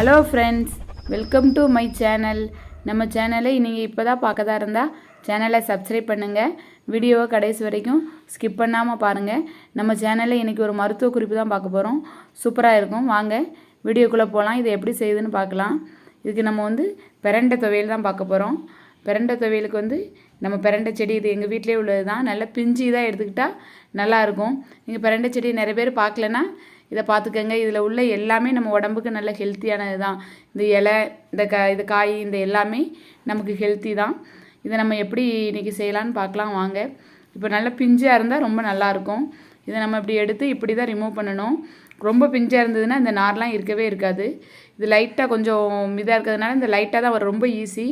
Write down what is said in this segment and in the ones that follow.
Hello friends welcome to my channel நம்ம சேனலை நீங்கள் இப்போ தான் பார்க்கதா இருந்தால் சேனலை சப்ஸ்கிரைப் பண்ணுங்கள் வீடியோவை கடைசி வரைக்கும் ஸ்கிப் பண்ணாமல் பாருங்கள் நம்ம சேனலில் இன்றைக்கி ஒரு மருத்துவ குறிப்பு தான் பார்க்க போகிறோம் சூப்பராக இருக்கும். வாங்க வீடியோக்குள்ளே போகலாம் இதை எப்படி செய்யுதுன்னு பார்க்கலாம். இதுக்கு நம்ம வந்து பிரண்டை துவையல் தான் பார்க்க போகிறோம் பிரண்டை துவையலுக்கு வந்து நம்ம பிரண்டை செடி இது எங்கள் வீட்டிலே உள்ளது தான் நல்லா பிஞ்சு இதாக எடுத்துக்கிட்டால் நல்லாயிருக்கும் நீங்கள் பிரண்டை செடி நிறைய பேர் பார்க்கலன்னா இதை பார்த்துக்கங்க. இதில் உள்ள எல்லாமே நம்ம உடம்புக்கு நல்ல ஹெல்த்தியானது தான். இந்த இலை இந்த க இது காய் இந்த எல்லாமே நமக்கு ஹெல்த்தி தான். இதை நம்ம எப்படி இன்றைக்கி செய்யலான்னு பார்க்கலாம் வாங்க. இப்போ நல்லா பிஞ்சாக இருந்தால் ரொம்ப நல்லாயிருக்கும். இதை நம்ம இப்படி எடுத்து இப்படி தான் ரிமூவ் பண்ணணும். ரொம்ப பிஞ்சாக இருந்ததுன்னா இந்த நார்லாம் இருக்கவே இருக்காது. இது லைட்டாக கொஞ்சம் இதாக இருக்கிறதுனால இந்த லைட்டாக தான் வரும். ரொம்ப ஈஸி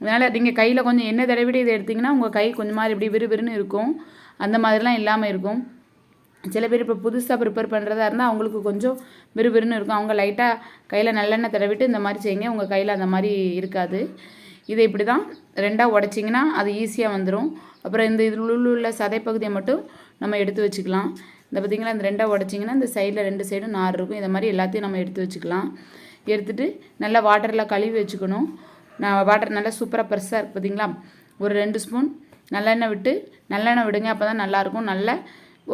அதனால் நீங்கள் கையில் கொஞ்சம் எண்ணெய் தடவிட்டு இதை எடுத்திங்கன்னா உங்கள் கை கொஞ்சம் மாதிரி இப்படி விறுவிறுன்னு இருக்கும். அந்த மாதிரிலாம் இல்லாமல் இருக்கும். சில பேர் இப்போ புதுசாக ப்ரிப்பேர் பண்ணுறதா இருந்தால் அவங்களுக்கு கொஞ்சம் விறுவிறுன்னு இருக்கும். அவங்க லைட்டாக கையில் நல்லெண்ணெய் தடவிட்டு இந்த மாதிரி செய்யுங்க. உங்கள் கையில் அந்த மாதிரி இருக்காது. இதை இப்படி தான் ரெண்டாக உடச்சிங்கன்னா அது ஈஸியாக வந்துடும் அப்புறம் இந்த இதில் உள்ள சதைப்பகுதியை மட்டும் நம்ம எடுத்து வச்சுக்கலாம். இந்த பார்த்திங்களா? இந்த ரெண்டாக உடச்சிங்கன்னா இந்த சைடில் ரெண்டு சைடும் நார் இருக்கும். இதை மாதிரி எல்லாத்தையும் நம்ம எடுத்து வச்சுக்கலாம். எடுத்துகிட்டு நல்லா வாட்டரில் கழுவி வச்சுக்கணும். நான் வாட்டர் நல்லா சூப்பராக பெருசாக இருக்குது பார்த்திங்களா? ஒரு ரெண்டு ஸ்பூன் நல்லெண்ணெய் விட்டு நல்லெண்ணெய் விடுங்க. அப்போ தான் நல்லாயிருக்கும் நல்ல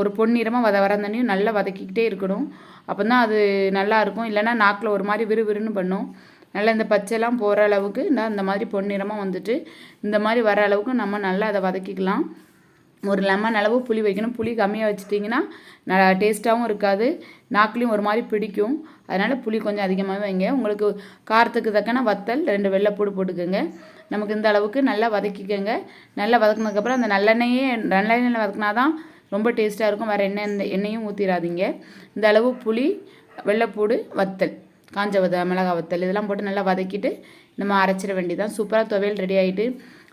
ஒரு பொன்னிறமாக வத வரந்தண்ணியும் நல்லா வதக்கிக்கிட்டே இருக்கணும். அப்போ தான் அது நல்லாயிருக்கும். இல்லைன்னா நாக்கில் ஒரு மாதிரி விறுவிறுன்னு பண்ணும். நல்லா இந்த பச்சைலாம் போகிற அளவுக்கு இந்த இந்த மாதிரி பொன்னிறமாக வந்துட்டு இந்த மாதிரி வர அளவுக்கு நம்ம நல்லா அதை வதக்கிக்கலாம். ஒரு லெமன் அளவு புளி வைக்கணும். புளி கம்மியாக வச்சுட்டிங்கன்னா நல்லா டேஸ்ட்டாகவும் இருக்காது. நாக்குலேயும் ஒரு மாதிரி பிடிக்கும். அதனால் புளி கொஞ்சம் அதிகமாகவே வைங்க. உங்களுக்கு காரத்துக்கு தக்கன வத்தல் ரெண்டு வெள்ளைப்பூடு போட்டுக்கோங்க. நமக்கு இந்த அளவுக்கு நல்லா வதக்கிக்கோங்க. நல்லா வதக்குனதுக்கப்புறம் அந்த நல்லெண்ணெயே நல்லெண்ணெயில் வதக்குனா தான் ரொம்ப டேஸ்ட்டாக இருக்கும். வேறு எண்ணெய் எண்ணெயும் ஊற்றிடாதீங்க இந்த அளவு புளி வெள்ளைப்பூடு வத்தல் காஞ்ச வத மிளகா வத்தல் இதெல்லாம் போட்டு நல்லா வதக்கிட்டு நம்ம அரைச்சிட வேண்டியதான் சூப்பராக துவையல் ரெடி ஆகிட்டு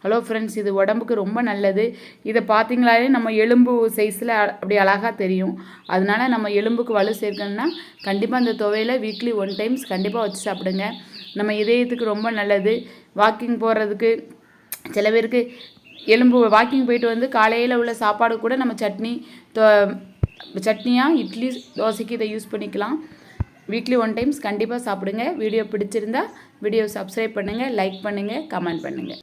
ஹலோ ஃப்ரெண்ட்ஸ் இது உடம்புக்கு ரொம்ப நல்லது. இதை பார்த்தீங்களாலே நம்ம எலும்பு சைஸில் அப்படி அழகாக தெரியும். அதனால நம்ம எலும்புக்கு வலு சேர்க்கணும்னா கண்டிப்பாக அந்த துவையில வீக்லி ஒன் டைம்ஸ் கண்டிப்பாக வச்சு சாப்பிடுங்க. நம்ம இதயத்துக்கு ரொம்ப நல்லது. வாக்கிங் போகிறதுக்கு சில பேருக்கு எலும்பு வாக்கிங் போயிட்டு வந்து காலையில் உள்ள சாப்பாடு கூட நம்ம சட்னி சட்னியாக இட்லி தோசைக்கு இதை யூஸ் பண்ணிக்கலாம். வீக்லி ஒன் டைம்ஸ் கண்டிப்பாக சாப்பிடுங்க. வீடியோ பிடிச்சிருந்தா வீடியோ சப்ஸ்கிரைப் பண்ணுங்கள் லைக் பண்ணுங்கள் கமெண்ட் பண்ணுங்கள்